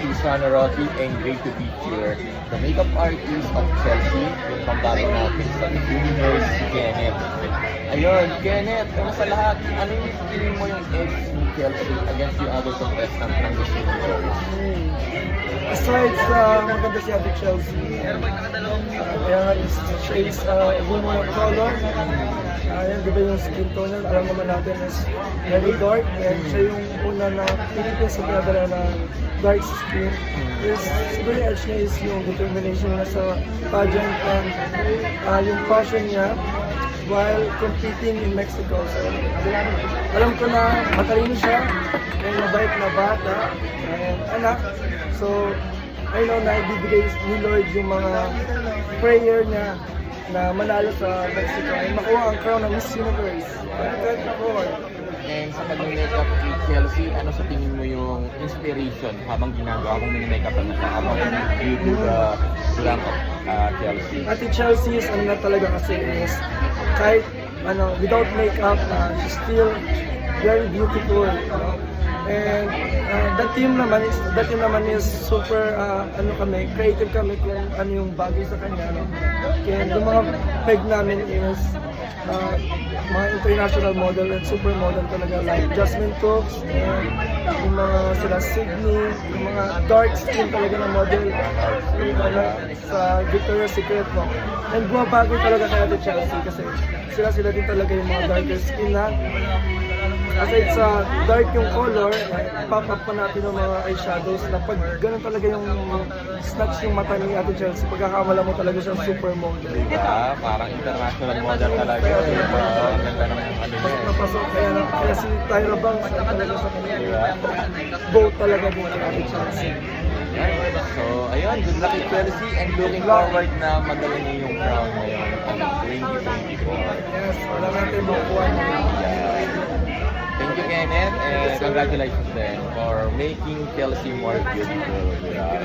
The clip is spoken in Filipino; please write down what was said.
Luciano Rossi, and great to be here. The makeup artist of Chelsea, yung pambato natin sa Universe, si Kenneth. Ayun, Kenneth, una sa lahat, ano yung feeling mo yung edge ni Chelsea against the other contestant ng Universe? Hmm. Aside sa maganda si Ate Chelsea, kaya nga is, is uh, a woman of color. Uh, yan, di ba yung skin tone niya, alam naman natin is very dark. And siya yung una na Philippines na pinadala na dark skin. Is, siguro yung edge niya is yung determination niya sa pageant and uh, yung passion niya while competing in Mexico. So, alam ko na matalino siya, may mabait na bata, and anak. So, I know na ibibigay ni Lord yung mga prayer niya na manalo sa Mexico and makuha ang crown ng Miss Universe. Kahit ako, And sa pag-makeup ni Chelsea, ano sa tingin mo yung inspiration habang ginagawa mong mini-makeup na siya habang you do the glam of uh, Chelsea? Ate Chelsea is ano na talaga kasi is kahit ano, without makeup, uh, she's still very beautiful. Know? And uh, that team naman is that team naman is super uh, ano kami, creative kami kung ano yung bagay sa kanya. No? Kaya yung mga peg namin is uh, mga international model and super model talaga like Jasmine Cooks and yung mga sila Sydney, yung mga dark skin talaga na model yung, ano, sa Victoria's Secret no. And bumabago talaga kay Ate Chelsea kasi sila sila din talaga yung mga darker skin na aside sa dark yung color, pop up pa natin yung mga eyeshadows na pag ganun talaga yung snatch yung mata ni Ate Chelsea, pagkakamala mo talaga siyang super model. Diba? Parang international model talaga. Diba? Ang ganda ng ano niya. Pasok na pasok, kaya, kaya si Tyra Banks talaga sa kanya. Diba? Both talaga din kay Ate Chelsea. So, ayun, good luck kay Chelsea and looking forward na madala niyo yung crown ngayon ang 2024. Yes, wala natin makuha niya. Kenneth, and congratulations then for making Chelsea more beautiful. Yeah.